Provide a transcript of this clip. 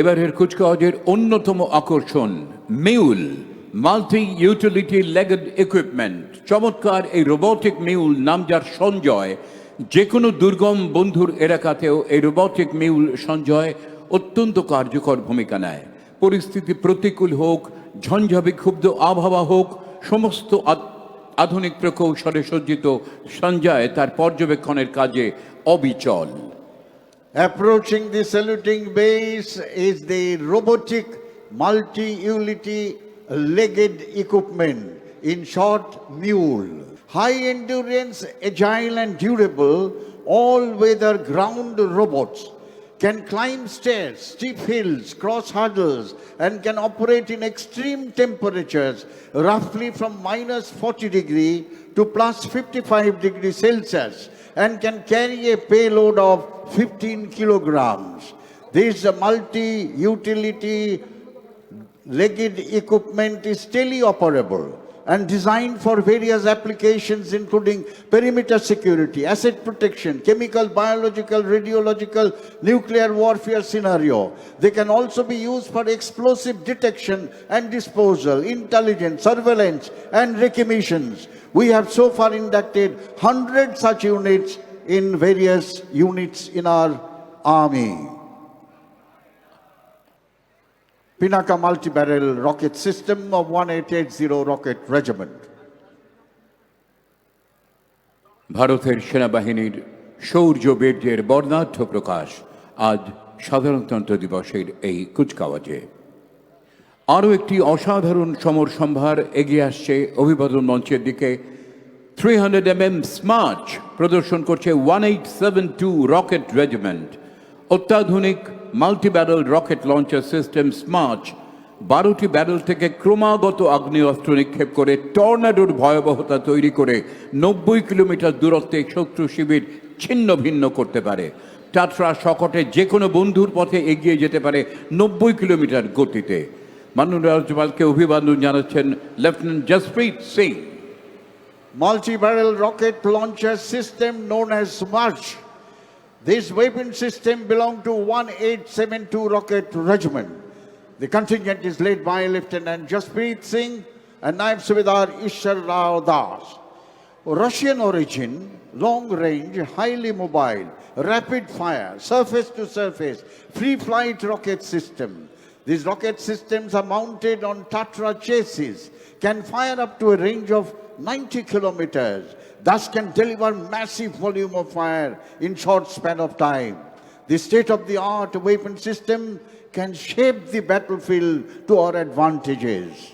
এবারের কুচকাওয়াজের অন্যতম আকর্ষণ MULE multi utility legged equipment চমৎকার এই রোবটিক মিউল নাম যার সঞ্জয়। যে কোনো দুর্গম বন্ধুর এলাকাতেও এই রোবটিক মিউল সঞ্জয় অত্যন্ত কার্যকর ভূমিকা নেয়। পরিস্থিতি প্রতিকূল হোক ঝঞ্ঝা বিক্ষুব্ধ আবহাওয়া হোক, সমস্ত আধুনিক প্রকৌশলে সজ্জিত সঞ্জয় তার পর্যবেক্ষণের কাজে অবিচল। Approaching the saluting base is the robotic multi-utility legged equipment, in short, mule. High endurance, agile and durable, all-weather ground robots. Can climb stairs, steep hills, cross hurdles, and can operate in extreme temperatures, roughly from minus 40 degree to plus 55 degree Celsius, and can carry a payload of 15 kilograms. This multi-utility legged equipment is teleoperable and designed for various applications including perimeter security, asset protection, chemical, biological, radiological, nuclear warfare scenario. They can also be used for explosive detection and disposal, intelligence, surveillance and recognitions. We have so far inducted 100 such units in various units in our army. Pinaka multi-barrel rocket system of 1880 rocket regiment. ভারতের সেনাবাহিনীর শৌর্য বীর্যের বর্ণাঢ্য প্রকাশ আজ সাধারণতন্ত্র দিবসের এই কুচকাওয়াজে আরও একটি অসাধারণ সমর সম্ভার এগিয়ে আসছে অভিবাদন মঞ্চের দিকে। Three hundred M M Smerch প্রদর্শন করছে one eight seven two rocket regiment অত্যাধুনিক multi barrel rocket launcher system Smerch বারোটি ব্যারেল থেকে ক্রমাগত আগ্নেয়াস্ত্র নিক্ষেপ করে টর্নাডোর ভয়াবহতা তৈরি করে নব্বই কিলোমিটার দূরত্বে শত্রু শিবির ছিন্ন ভিন্ন করতে পারে। টাটরা শকটে যে কোনো বন্ধুর পথে এগিয়ে যেতে পারে নব্বই কিলোমিটার গতিতে। মাননীয় রাজ্যপালকে অভিবাদন জানাচ্ছেন lieutenant Jasprit Singh Multi-barrel rocket launcher system known as SMARCH. This weapon system belonged to 1872 Rocket Regiment. The contingent is led by Lieutenant Jaspreet Singh and Naib Subedar Ishar Rao Das. Russian origin, long range, highly mobile, rapid fire, surface to surface, free flight rocket system. These rocket systems are mounted on Tatra chassis, can fire up to a range of 90 kilometers, thus can deliver massive volume of fire in short span of time. The state-of-the-art weapon system can shape the battlefield to our advantages.